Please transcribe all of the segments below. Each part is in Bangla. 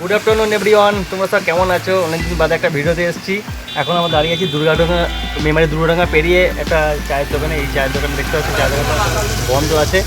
গুড আফটারনুন এভরিওয়ান তোমরা সব কেমন আছো? অনেকদিন বাদে একটা ভিডিওতে এসেছি। এখন আমরা দাঁড়িয়ে আছি দুর্গাডাঙ্গা মেমারি দুর্গাডাঙ্গা পেরিয়ে একটা চায়ের দোকানে। এই চায়ের দোকান দেখতে পাচ্ছি, চায়ের দোকান বন্ধ আছে।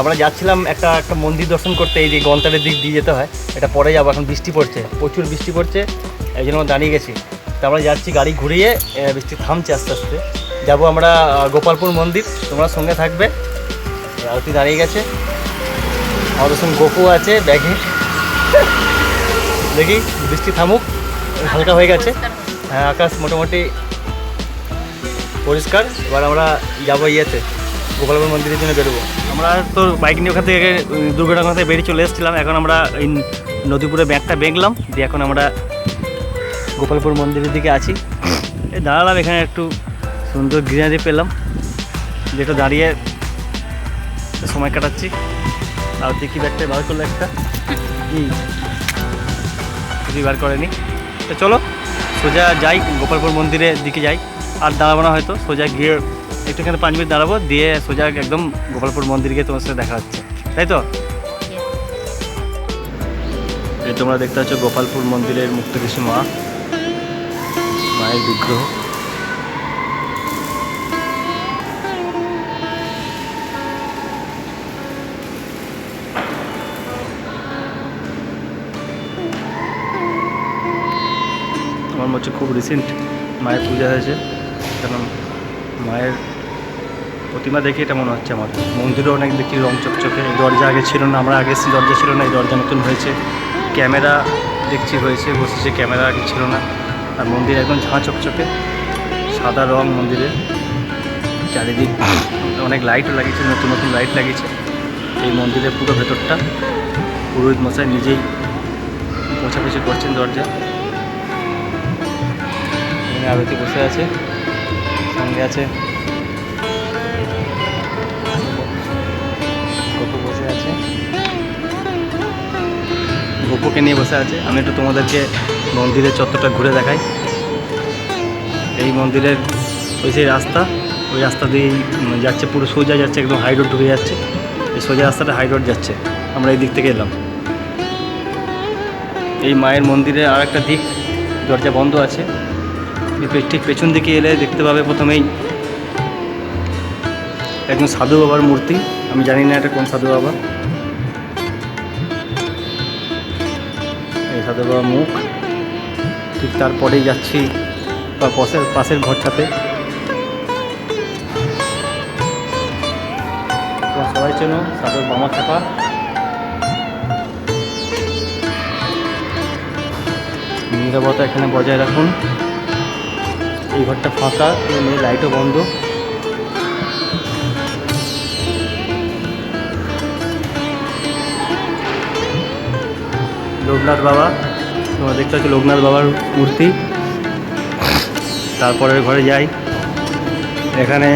আমরা যাচ্ছিলাম একটা একটা মন্দির দর্শন করতে, এই যে গন্তারের দিক দিয়ে যেতে হয়। এটা পরে যাব, এখন বৃষ্টি পড়ছে, প্রচুর বৃষ্টি পড়ছে, এই জন্য আমরা দাঁড়িয়ে গেছি। তা আমরা যাচ্ছি গাড়ি ঘুরিয়ে বৃষ্টি থামছে আস্তে আস্তে। যাব আমরা গোপালপুর মন্দির, তোমরা সঙ্গে থাকবে। আরতি দাঁড়িয়ে গেছে। আমাদের সঙ্গে গোপু আছে ব্যাগে দেখি বৃষ্টি থামুক হালকা হয়ে গেছে। হ্যাঁ আকাশ মোটামুটি পরিষ্কার। এবার আমরা যাব ইয়েতে গোপালপুর মন্দিরের জন্য বেরোবো। আমরা তো বাইক নিয়ে ওখান থেকে দুর্গাডাঙ্গা থেকে বেরিয়ে চলে এসেছিলাম। এখন আমরা এই নদীপুরে ব্যাগটা বেঁকলাম দিয়ে এখন আমরা গোপালপুর মন্দিরের দিকে আছি। এই দাঁড়ালাম এখানে একটু সুন্দর গ্রিনারি পেলাম। যেটা দাঁড়িয়ে সময় কাটাচ্ছি। আর দেখি ব্যাগটা বার করল একটা। কি কিছুই বার করেনি। তো চলো, সোজা যাই, গোপালপুর মন্দিরের দিকে যাই। আর দাঁড়াবো না হয়তো, সোজা গিয়ে একটুখানি পাঁচ মিনিট দাঁড়াবো, দিয়ে সোজা একদম গোপালপুর মন্দির গিয়ে তোমার সাথে দেখা হচ্ছে। তাই তো? এই তোমরা দেখতে পাচ্ছ গোপালপুর মন্দিরের মুক্তকেশী মা, মায়ের বিগ্রহ। আমার মনে হচ্ছে খুব রিসেন্ট মায়ের পূজা হয়েছে। কারণ মায়ের প্রতিমা দেখে এটা মনে হচ্ছে আমার। মন্দিরও অনেক দেখি রং চকচকে, এই দরজা আগে ছিল না, আমরা আগে দরজা ছিল না, এই দরজা নতুন হয়েছে। ক্যামেরা দেখছি হয়েছে, বসেছে, ক্যামেরা আগে ছিল না। আর মন্দির একদম ঝাঁ চকচকে, সাদা রং মন্দিরে। চারিদিক অনেক লাইটও লাগিয়েছে, নতুন নতুন লাইট লাগিয়েছে। এই মন্দিরের পুরো ভেতরটা পুরোহিত মশাই নিজেই পোছাপুছি করছেন দরজা এখানে আরতি বসে আছে, সঙ্গে আছে গপু বসে আছে। গপুকে নিয়ে বসে আছে। আমি একটু তোমাদেরকে মন্দিরের চত্বরটা ঘুরে দেখাই। এই মন্দিরের ওই যে রাস্তা, ওই রাস্তা দিয়েই যাচ্ছে, পুরো সোজা যাচ্ছে, একদম হাই রোড ঢুকে যাচ্ছে। এই সোজা রাস্তাটা হাই রোড যাচ্ছে। আমরা এই দিক থেকে এলাম। এই মায়ের মন্দিরের আর একটা দিক, দরজা বন্ধ আছে। ঠিক পেছন দিকে এলে দেখতে পাবে প্রথমেই একজন সাধু বাবার মূর্তি। আমি জানি না এটা কোন সাধু বাবা। এই সাধু বাবার মুখ। ঠিক তারপরেই যাচ্ছি বা পাশের পাশের ঘরটাতে। সবাই চেনো সাধু বামা চাপা। নিরাপত্তা এখানে বজায় রাখুন। এই ঘরটা ফাঁকা, এই লাইটও বন্ধ। লোকনাথ বাবা, তোমরা দেখতে পাচ্ছ লোকনাথ বাবার মূর্তি। তারপরের ঘরে যাই। এখানে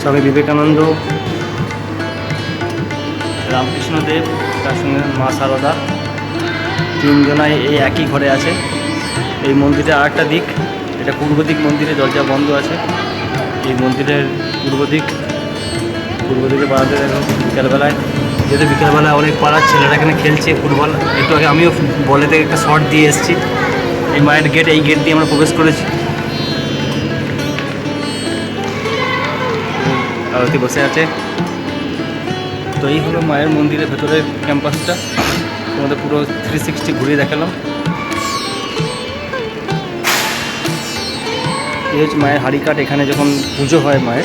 স্বামী বিবেকানন্দ, রামকৃষ্ণদেব, তার সঙ্গে মা সারদা। তিনজনাই এই একই ঘরে আছে। এই মন্দিরের আর একটা দিক এটা পূর্ব দিক মন্দিরে দরজা বন্ধ আছে। এই মন্দিরের পূর্ব দিক পূর্ব দিকে বাড়াতে দেখো, বিকালবেলায়। যেহেতু বিকালবেলায় অনেক পাড়ার ছেলেরা এখানে খেলছে ফুটবল, একটু আগে আমিও বলে থেকে একটা শট দিয়ে এসেছি। এই মায়ের গেট এই গেট দিয়ে আমরা প্রবেশ করেছি। আরতি বসে আছে। তো এই হলো মায়ের মন্দিরের ভেতরের ক্যাম্পাসটা তোমাদের পুরো থ্রি সিক্সটি ঘুরিয়ে দেখালাম। এই হচ্ছে মায়ের হাড়িকাঠ এখানে যখন পুজো হয় মায়ের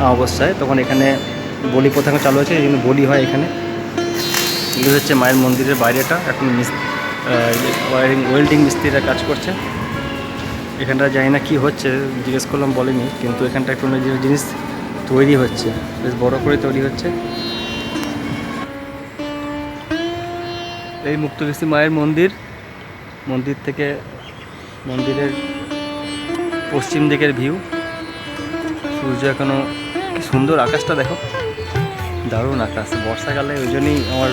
অবস্থায়, তখন এখানে বলি প্রথা চালু আছে এই জন্য বলি হয় এখানে। এগুলো হচ্ছে মায়ের মন্দিরের বাইরেটা, এখন ওয়ারিং, ওয়েল্ডিং মিস্ত্রিরা কাজ করছে। এখানটা জানি না কী হচ্ছে, জিজ্ঞেস করলাম, বলেনি, কিন্তু এখানটা জিনিস- জিনিস তৈরি হচ্ছে, বেশ বড় করে তৈরি হচ্ছে। এই মুক্তকেশী মায়ের মন্দির মন্দির থেকে মন্দিরের পশ্চিম দিকের ভিউ সূর্য এখনও কি সুন্দর আকাশটা দেখো। দারুণ আকাশ, বর্ষাকালে ওই জন্যই আমার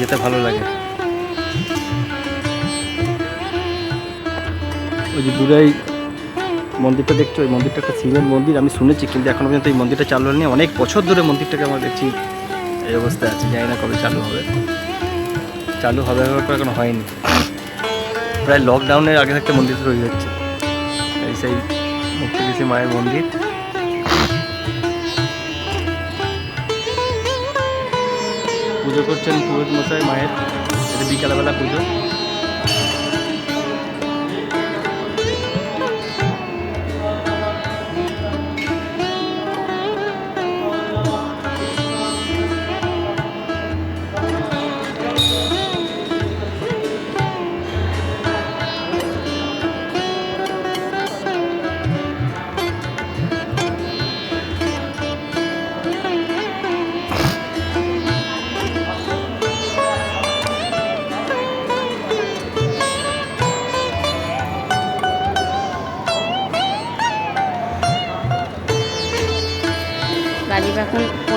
যেতে ভালো লাগে। ওই যে দূরেই মন্দিরটা দেখছ, ওই মন্দিরটা একটা শিবের মন্দির, আমি শুনেছি কিন্তু এখনও পর্যন্ত এই মন্দিরটা চালু হয়নি। অনেক বছর ধরে মন্দিরটাকে আমরা দেখছি, এই অবস্থায় আছে, জানি না কবে চালু হবে। চালু হবে হবে এখনও হয়নি। প্রায় লকডাউনের আগে থাকতে মন্দির তৈরি হচ্ছে। এই সেই মুক্তিদেশী মায়ের মন্দির। পুজো করছেন পুরোহিত মশাই মায়ের এটা বিকালবেলা পুজো।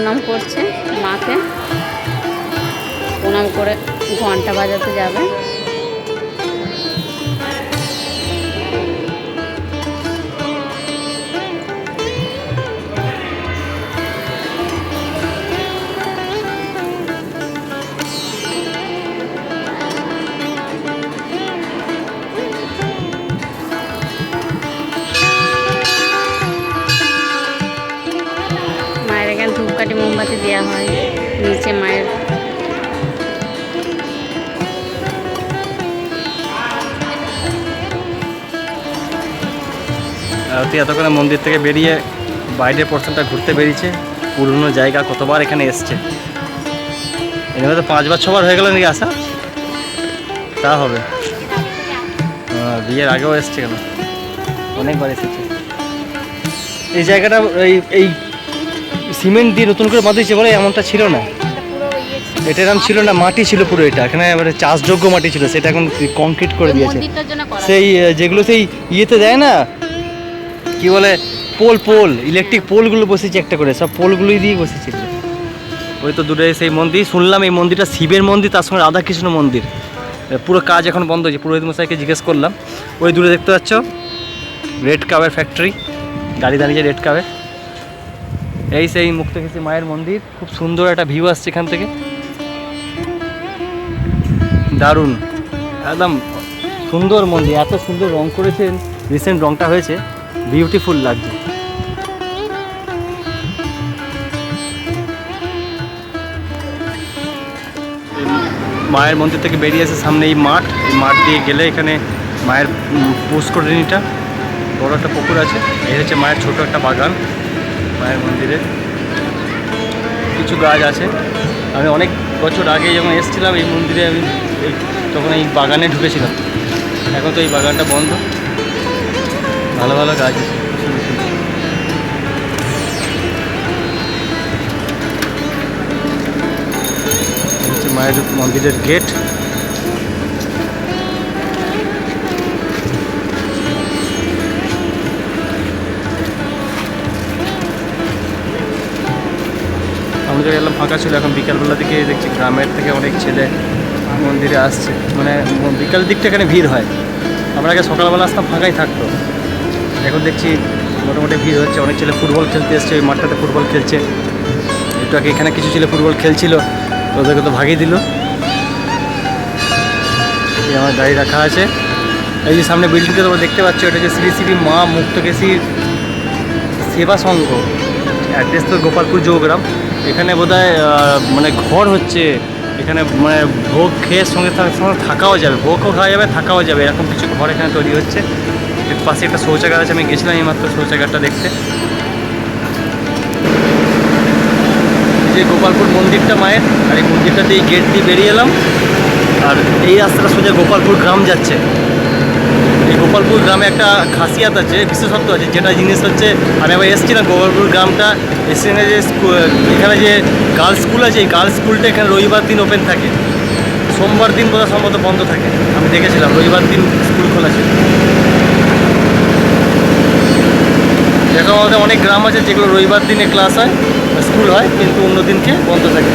প্রণাম করছে মাকে। প্রণাম করে ঘণ্টা বাজাতে যাবে। আরতি এতক্ষণে মন্দির থেকে বেরিয়ে বাইরের পোর্শনটা ঘুরতে বেরিয়েছে। পুরনো জায়গা কতবার এখানে এসছে? এখানে তো পাঁচবার ছবার হয়ে গেল নাকি আসা? তা হবে। বিয়ের আগেও এসছে কেন? অনেকবার এসেছে। এই জায়গাটা এই এই সিমেন্ট দিয়ে নতুন করে বাঁধিয়েছে বলে এমনটা ছিল না। এটা এরকম ছিল না মাটি ছিল পুরো এটা। এখানে এবারে চাষযোগ্য মাটি ছিল সেটা এখন কংক্রিট করে দিয়েছে। সেই যেগুলো সেই ইয়েতে দেয় না কি বলে, পোল পোল ইলেকট্রিক পোলগুলো বসেছে একটা করে, সব পোলগুলোই দিয়ে বসেছে। ওই তো দূরে সেই মন্দির, শুনলাম এই মন্দিরটা শিবের মন্দির, তার সঙ্গে রাধাকৃষ্ণ মন্দির। পুরো কাজ এখন বন্ধ হয়েছে, পুরোহিত মশাইকে জিজ্ঞেস করলাম। ওই দূরে দেখতে পাচ্ছ, রেড কাবের ফ্যাক্টরি গাড়ি দাঁড়িয়ে রেড কাবের এই সেই মুক্তকেশী মায়ের মন্দির, খুব সুন্দর একটা ভিউ আসছে এখান থেকে। দারুণ, একদম সুন্দর মন্দির, এত সুন্দর রং করেছেন রিসেন্ট রংটা হয়েছে। বিউটিফুল এই মায়ের মন্দির থেকে বেরিয়ে এসে সামনে এই মাঠ এই মাঠ দিয়ে গেলে এখানে মায়ের পুষ্করিণীটা বড় একটা পুকুর আছে, এই হচ্ছে মায়ের ছোট একটা বাগান মায়ের মন্দিরে। কিছু গাছ আছে। আমি অনেক বছর আগে যখন এসেছিলাম এই মন্দিরে, আমি তখন এই বাগানে ঢুকেছিলাম। এখন তো এই বাগানটা বন্ধ। ভালো ভালো গাছ মায়ের মন্দিরের গেট। আমাদের এলাম ফাঁকা ছিল, এখন বিকালবেলা দিকে দেখছি গ্রামের থেকে অনেক ছেলে মন্দিরে আসছে। মানে বিকাল দিকটা এখানে ভিড় হয়। আমরা আগে সকালবেলা আসতাম, ফাঁকাই থাকতো। এখন দেখছি মোটামুটি ভিড় হচ্ছে। অনেক ছেলে ফুটবল খেলতে এসছে, ওই মাঠটাতে ফুটবল খেলছে। একটু আগে এখানে কিছু ছেলে ফুটবল খেলছিল, ওদেরকে তো ভাগিয়ে দিল। আমার গাড়ি রাখা আছে। এই যে সামনে বিল্ডিংটা তোমরা দেখতে পাচ্ছ, এটা হচ্ছে শ্রী শ্রী মা মুক্তকেশী সেবা সংঘ। অ্যাড্রেস তো গোপালপুর জৌগ্রাম এখানে বোধহয় মানে ঘর হচ্ছে। এখানে মানে ভোগ খেয়ে সঙ্গে সঙ্গে থাকাও যাবে, ভোগও খাওয়া যাবে, থাকাও যাবে। এরকম কিছু ঘর এখানে তৈরি হচ্ছে। পাশে একটা শৌচাগার আছে, আমি গেছিলাম এইমাত্র শৌচাগারটা দেখতে। যে গোপালপুর মন্দিরটা মায়ের, আর এই মন্দিরটাতে এই গেট দিয়ে বেরিয়ে এলাম। আর এই রাস্তাটা সোজা গোপালপুর গ্রাম যাচ্ছে। এই গোপালপুর গ্রামে একটা খাসিয়াত আছে, বিশেষত্ব আছে, যেটা জিনিস হচ্ছে, আমি আবার এসেছিলাম গোপালপুর গ্রামটা এখানে যে এখানে যে গার্লস স্কুল আছে, এই গার্লস স্কুলটা এখানে রবিবার দিন ওপেন থাকে। সোমবার দিন বোধহয় সম্ভবত বন্ধ থাকে। আমি দেখেছিলাম, রবিবার দিন স্কুল খোলা ছিল। এরকম আমাদের অনেক গ্রাম আছে যেগুলো রবিবার দিনে ক্লাস হয় স্কুল হয়, কিন্তু অন্য দিনকে বন্ধ থাকে।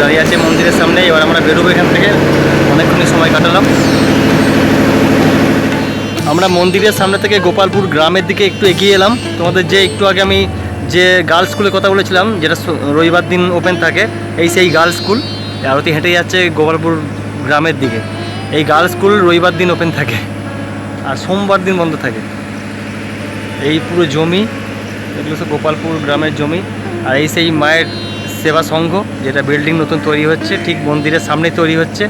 দাঁড়িয়ে আছে মন্দিরের সামনে, এবার আমরা বেরোবো এখান থেকে। অনেকক্ষণই সময় কাটালাম। আমরা মন্দিরের সামনে থেকে গোপালপুর গ্রামের দিকে একটু এগিয়ে এলাম। তোমাদের যে একটু আগে আমি যে গার্লস স্কুলের কথা বলেছিলাম, যেটা রবিবার দিন ওপেন থাকে, এই সেই গার্লস স্কুল আরতি হেঁটে যাচ্ছে গোপালপুর গ্রামের দিকে। এই গার্লস স্কুল রবিবার দিন ওপেন থাকে। আর সোমবার দিন বন্ধ থাকে। এই পুরো জমি, এগুলো সব গোপালপুর গ্রামের জমি, আর এই সেই মায়ের সেবা সংঘ, যেটা বিল্ডিং নতুন তৈরি হচ্ছে, ঠিক মন্দিরের সামনে তৈরি হচ্ছে।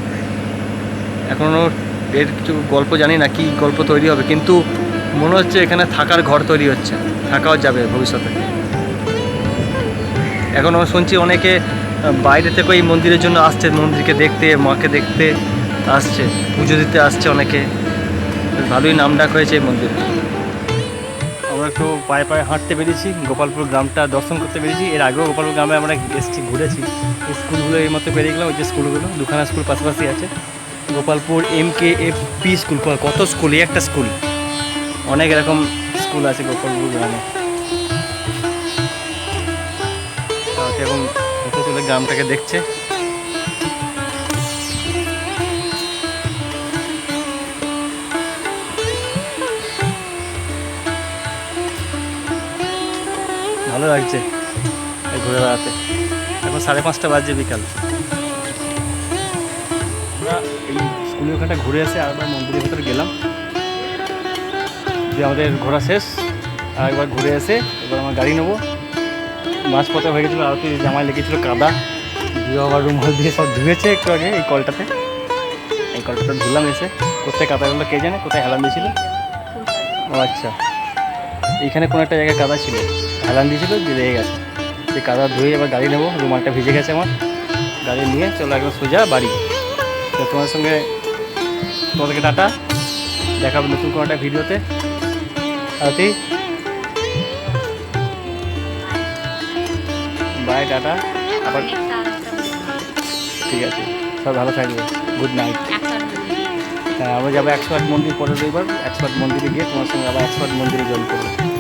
এখনও এর কিছু গল্প জানি না কি গল্প তৈরি হবে, কিন্তু মনে হচ্ছে এখানে থাকার ঘর তৈরি হচ্ছে, থাকাও যাবে ভবিষ্যতে। এখনও শুনছি অনেকে বাইরে থেকে এই মন্দিরের জন্য আসছে, মন্দিরকে দেখতে, মাকে দেখতে আসছে, পুজো দিতে আসছে অনেকে। ভালোই নাম ডাক হয়েছে এই মন্দিরে। আমরা একটু পায়ে পায়ে হাঁটতে বেরিয়েছি গোপালপুর গ্রামটা দর্শন করতে বেরিয়েছি এর আগেও গোপালপুর গ্রামে আমরা এসেছি, ঘুরেছি। স্কুলগুলো এই মতো বেরিয়ে গেলাম, ওই যে স্কুলগুলো, দুখানা স্কুল পাশাপাশি আছে। Gopalpur M K F P school, কত স্কুল একটা স্কুল। অনেক এরকম স্কুল আছে গোপালপুর গ্রামে। এখন চলে গ্রামটাকে দেখছে। ভালো লাগছে ঘুরে বেড়াতে। এখন সাড়ে পাঁচটা বাজে বিকাল। আমরা এই স্কুলের ওখানটা ঘুরে এসে আরেকবার মন্দিরের ভেতরে গেলাম। যে আমাদের ঘোরা শেষ। আর একবার ঘুরে এসে এবার আমার গাড়ি নেব। মাঝপথে হয়ে গেছিল আরতি জামায় লেগেছিলো কাদা। দিয়ে আবার রুমাল দিয়ে সব ধুয়েছে একটু আগে এই কলটাতে। এই কলটাতে ধুলাম এসে। কোথায় কাদাগুলো কে জানে, কোথায় হেলান দিয়েছিল। ও আচ্ছা। এইখানে কোনো একটা জায়গায় কাদা ছিল। হেলান দিয়েছিল যে লেগে গেছে। সেই কাদা ধুয়ে এবার গাড়ি নেব, রুমালটা ভিজে গেছে আমার। গাড়ি নিয়ে চলো একদম সোজা বাড়ি। তো তোমার সঙ্গে তোমাদেরকে টাটা, দেখাবো নতুন কোনো একটা ভিডিওতে। আরতি। Bye tata. আবার ঠিক আছে, সব ভালো থাকবে। গুড নাইট হ্যাঁ আমরা যাব একশো আট মন্দির পরের রবিবার। একশো আট মন্দিরে গিয়ে তোমার সঙ্গে আবার একশো আট মন্দিরে জয়েন করব।